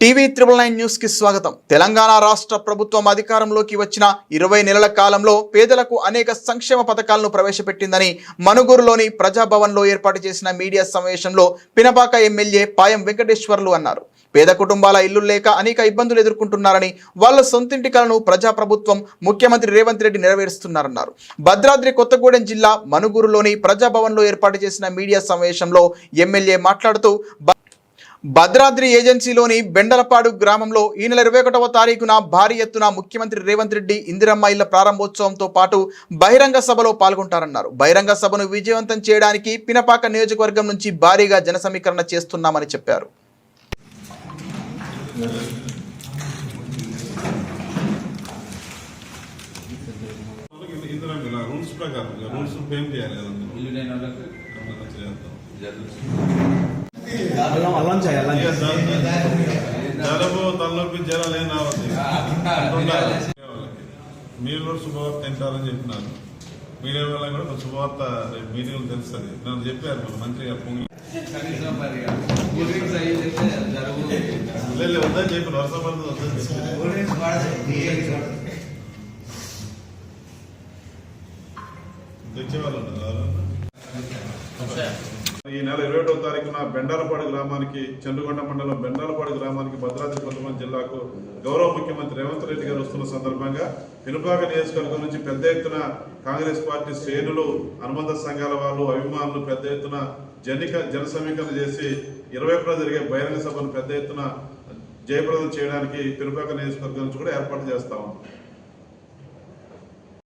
TV triple nine న్యూస్కి స్వాగతం. తెలంగాణ రాష్ట్ర ప్రభుత్వం అధికారంలోకి వచ్చిన ఇరవై నెలల కాలంలో పేదలకు అనేక సంక్షేమ పథకాలను ప్రవేశపెట్టిందని మనుగురులోని ప్రజాభవన్లో ఏర్పాటు చేసిన మీడియా సమావేశంలో పినపాక ఎమ్మెల్యే పాయం వెంకటేశ్వర్లు అన్నారు. పేద కుటుంబాల ఇల్లు లేక అనేక ఇబ్బందులు ఎదుర్కొంటున్నారని వాళ్ళ సొంతింటి కలను ప్రజాప్రభుత్వం ముఖ్యమంత్రి రేవంత్ రెడ్డి నెరవేరుస్తున్నారన్నారు. భద్రాద్రి కొత్తగూడెం జిల్లా మనుగురులోని ప్రజాభవన్లో ఏర్పాటు చేసిన మీడియా సమావేశంలో ఎమ్మెల్యే మాట్లాడుతూ భద్రాద్రి ఏజెన్సీలోని బెండలపాడు గ్రామంలో ఈ నెల ఇరవై ఒకటవ తారీఖున భారీ ఎత్తున ముఖ్యమంత్రి రేవంత్ రెడ్డి ఇందిరమ్మ ఇళ్ళ ప్రారంభోత్సవంతో పాటు బహిరంగ సభలో పాల్గొంటారన్నారు. బహిరంగ సభను విజయవంతం చేయడానికి పినపాక నియోజకవర్గం నుంచి భారీగా జన సమీకరణ చేస్తున్నామని చెప్పారు. రూల్స్ ప్రకారం రూల్స్ చేయాలి? అల్లం అల్లం చేయి అల్లం ఇక చేయి. జ- జలుబు తలనొప్పి జ్వరాలు ఏం రావద్దు. మీరు కూడా శుభవార్త తింటారని చెప్పినారు మీడియా వాళ్ళకి కూడా ఒక శుభవార్త రేపు మీటింగ్ తెలుస్తుంది నన్ను చెప్పారు మన మంత్రి గారు పొంగి లేదు వద్దని చెప్పి వరుస పడుతుంది వద్దని చెప్పి తెచ్చేవాళ్ళు ఉన్నారు? ఈ నెల ఇరవై ఒకటో తారీఖున బెండాలపాడు గ్రామానికి చంద్రగొండ మండలం బెండాలపాడు గ్రామానికి భద్రాద్రి కొత్తగూడెం జిల్లాకు గౌరవ ముఖ్యమంత్రి రేవంత్ రెడ్డి గారు వస్తున్న సందర్భంగా పినుపాక నియోజకవర్గం నుంచి పెద్ద ఎత్తున కాంగ్రెస్ పార్టీ శ్రేణులు అనుబంధ సంఘాల వాళ్ళు అభిమానులు పెద్ద ఎత్తున జనిక జన సమీకరణ చేసి ఇరవై ఒకటో జరిగే బహిరంగ సభను పెద్ద ఎత్తున జయప్రదం చేయడానికి పినుపాక నియోజకవర్గం నుంచి కూడా ఏర్పాటు చేస్తా ఉన్నాం.